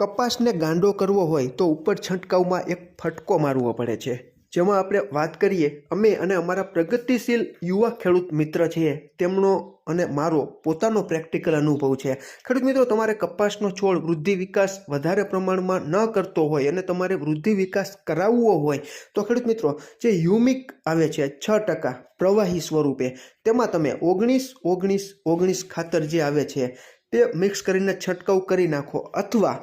કપાસને ગાંડો કરવો હોય તો ઉપર છંટકાવમાં એક ફટકો મારવો પડે છે. જેમાં આપણે વાત કરીએ, અમે અને અમારા પ્રગતિશીલ યુવા ખેડૂત મિત્ર છીએ. તેમનો અને મારો પોતાનો પ્રેક્ટિકલ અનુભવ છે. ખેડૂત મિત્રો, તમારે કપાસનો છોડ વૃદ્ધિ વિકાસ વધારે પ્રમાણમાં ન કરતો હોય અને તમારે વૃદ્ધિ વિકાસ કરાવવો હોય, તો ખેડૂત મિત્રો, જે યુમિક આવે છે, છ ટકા પ્રવાહી સ્વરૂપે, તેમાં તમે ઓગણીસ ઓગણીસ ઓગણીસ ખાતર જે આવે છે, તે મિક્સ કરીને છંટકાવ કરી નાખો. અથવા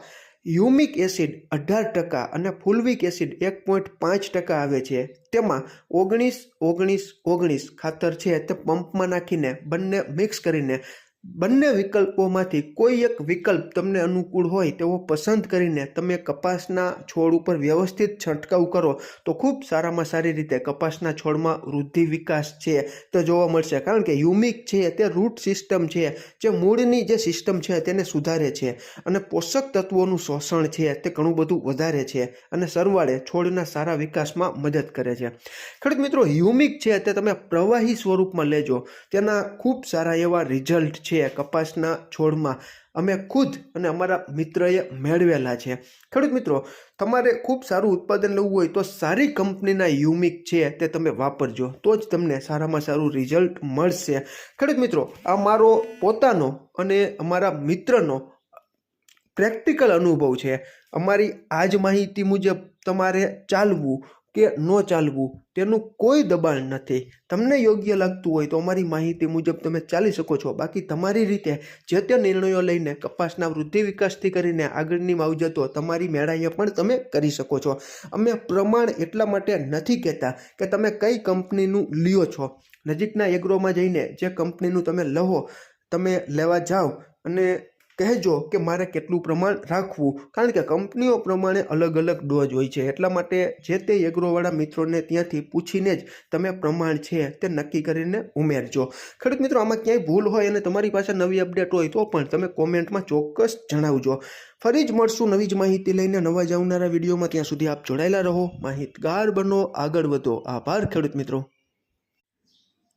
યુમિક એસિડ અઢાર ટકા અને ફુલવિક એસિડ એક પોઈન્ટ પાંચ ટકા આવે છે. તેમાં ઓગણીસ ઓગણીસ ઓગણીસ ખાતર છે. તે પંપમાં નાખીને બંને મિક્સ કરીને બંને વિકલ્પોમાંથી કોઈ એક વિકલ્પ તમને અનુકૂળ હોય તેવો પસંદ કરીને તમે કપાસના છોડ ઉપર વ્યવસ્થિત છંટકાવ કરો, તો ખૂબ સારામાં સારી રીતે કપાસના છોડમાં વૃદ્ધિ વિકાસ છે. તે જોવા મળશે, કારણ કે યુમિક છે તે રૂટ સિસ્ટમ છે, જે મૂળની જે સિસ્ટમ છે તેને સુધારે છે અને પોષક તત્વોનું શોષણ છે તે ઘણું બધું વધારે છે અને સરવાળે છોડના સારા વિકાસમાં મદદ કરે છે. ખેડૂત મિત્રો, હ્યુમિક છે તે તમે પ્રવાહી સ્વરૂપમાં લેજો, તેના ખૂબ સારા એવા રિઝલ્ટ છે કપાસના છોડમાં. અમે ખુદ અને અમારા મિત્રએ મેળવેલા છે. ખેડૂત મિત્રો, તમારે ખૂબ સારું ઉત્પાદન લેવું હોય તો સારી કંપનીના યુમિક છે તે તમે વાપરજો. તો જ તમને સારામાં સારું રિઝલ્ટ મળશે. ખેડૂત મિત્રો, આ મારો પોતાનો અને અમારા મિત્રનો પ્રેક્ટિકલ અનુભવ છે. અમારી આ જ માહિતી મુજબ તમારે ચાલવું કે ન ચાલવું, તેનું કોઈ દબાણ નથી. તમને યોગ્ય લાગતું હોય તો અમારી માહિતી મુજબ તમે ચાલી શકો છો. બાકી તમારી રીતે જે તે નિર્ણયો લઈને કપાસના વૃદ્ધિ વિકાસથી કરીને આગળની માવજતો તમારી મેળાએ પણ તમે કરી શકો છો. અમે પ્રમાણ એટલા માટે નથી કહેતા કે તમે કઈ કંપનીનું લ્યો છો. નજીકના એગ્રોમાં જઈને જે કંપનીનું તમે લહો, તમે લેવા જાઓ અને કહેજો કે મારે કેટલું પ્રમાણ રાખવું, કારણ કે કંપનીઓ પ્રમાણે અલગ અલગ ડોઝ હોય છે. એટલા માટે જે તે એગ્રોવાળા મિત્રોને ત્યાંથી પૂછીને જ તમે પ્રમાણ છે તે નક્કી કરીને ઉમેરજો. ખેડૂત મિત્રો, આમાં ક્યાંય ભૂલ હોય અને તમારી પાસે નવી અપડેટ હોય તો પણ તમે કોમેન્ટમાં ચોક્કસ જણાવજો. ફરી જ મળશું નવી જ માહિતી લઈને નવા જ આવનારા વિડીયોમાં. ત્યાં સુધી આપ જોડાયેલા રહો. માહિતગાર બનો, આગળ વધો. આભાર ખેડૂત મિત્રો.